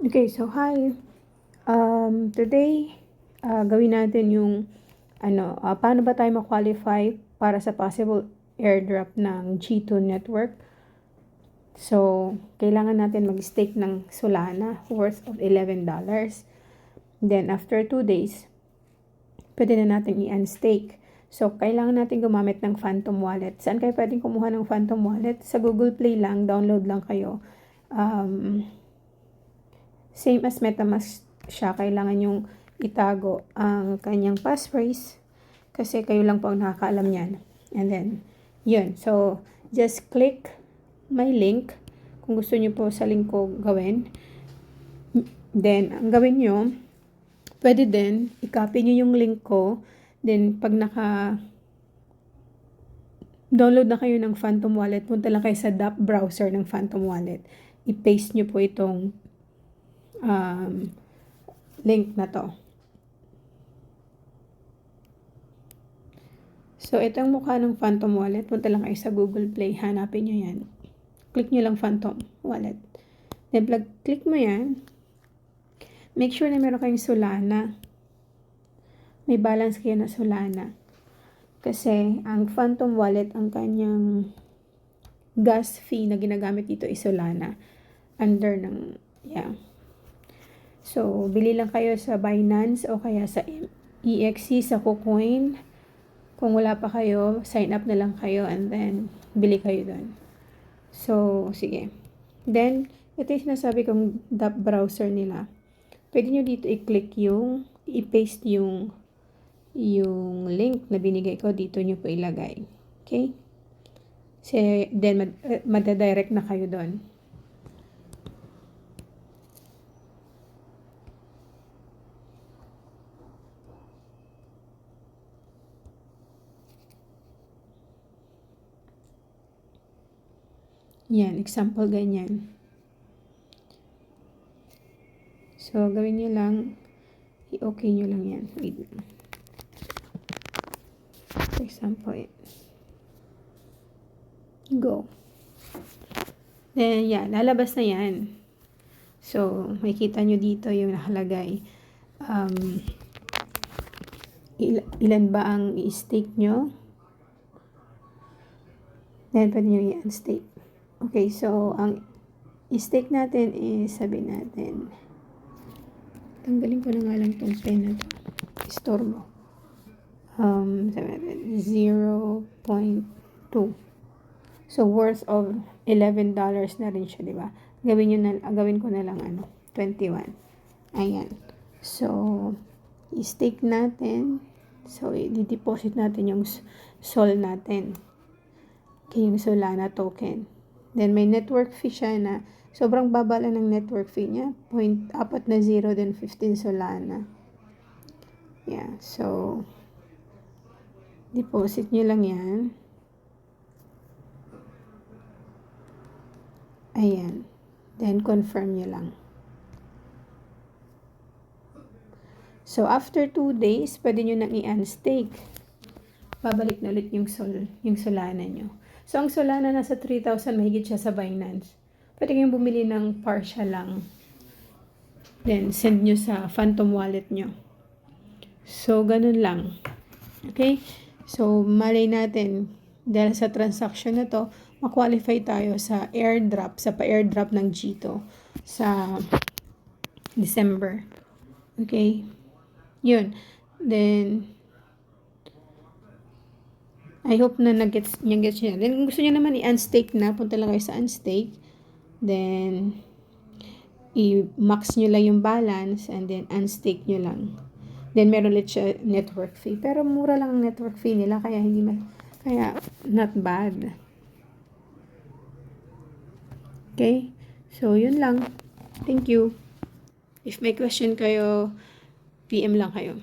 Okay, so hi. Um, today, uh, gawin natin yung ano, uh, paano ba tayo ma-qualify para sa possible airdrop ng G2 network. So, kailangan natin mag-stake ng Solana worth of $11. Then, after 2 days, pwede na natin i-unstake. So, kailangan natin gumamit ng Phantom Wallet. Saan kayo pwedeng kumuha ng Phantom Wallet? Sa Google Play lang, download lang kayo. Um, same as MetaMask siya, kailangan yung itago ang kanyang passphrase kasi kayo lang po ang nakakaalam niyan. And then, yun. So, just click my link kung gusto niyo po sa link ko gawin. Then, ang gawin niyo, pwede din, i-copy niyo yung link ko. Then, pag naka download na kayo ng Phantom Wallet, punta lang kayo sa DApp browser ng Phantom Wallet. I-paste niyo po itong um, link na to. So, ito ang mukha ng Phantom Wallet. Punta lang kayo sa Google Play. Hanapin nyo yan. Click nyo lang Phantom Wallet. Then, plug, click mo yan. Make sure na meron kayong Solana. May balance kayo na Solana. Kasi, ang Phantom Wallet, ang kanyang gas fee na ginagamit dito is Solana. Under ng, yeah. So, bili lang kayo sa Binance o kaya sa EXC, sa KuCoin. Kung wala pa kayo, sign up na lang kayo and then bili kayo doon. So, sige. Then, ito yung sinasabi kong DApp browser nila. Pwede nyo dito i-click yung, i-paste yung, yung link na binigay ko. Dito nyo po ilagay. Okay? So, then, mad, uh, madadirect na kayo doon. Yan, example ganyan. So, gawin nyo lang, i-okay nyo lang yan. Wait. For example, yan. Go. Then, yan, lalabas na yan. So, makikita nyo dito yung nakalagay. Um, il ilan ba ang i-stake nyo? Then, pwede nyo i-unstake. Okay, so, ang i-stake natin is, sabi natin, tanggalin ko na nga lang tong pen na to. Store. Um, sabi natin, 0.2. So, worth of $11 na rin siya, di ba? Gawin, nyo na, gawin ko na lang, ano, 21. Ayan. So, i-stake natin. So, i-deposit natin yung SOL natin. Okay, yung Solana token. Then, may network fee siya na sobrang baba lang ng network fee niya. Point, apat na zero, then 15 Solana. Yeah, so, deposit nyo lang yan. Ayan. Then, confirm nyo lang. So, after 2 days, pwede nyo nang i-unstake. Babalik na ulit yung, sol, yung Solana nyo. So, ang Solana nasa 3,000, mahigit siya sa Binance. Pwede kayong bumili ng partial lang. Then, send nyo sa Phantom Wallet nyo. So, ganun lang. Okay? So, malay natin, dahil sa transaction na to, ma-qualify tayo sa airdrop, sa pa-airdrop ng G2 sa December. Okay? Yun. Then, I hope na nag-gets niya gets niya. Then, kung gusto niya naman i-unstake na, punta lang kayo sa unstake. Then, i-max nyo lang yung balance and then unstake nyo lang. Then, meron ulit siya network fee. Pero mura lang ang network fee nila, kaya hindi ma kaya not bad. Okay? So, yun lang. Thank you. If may question kayo, PM lang kayo.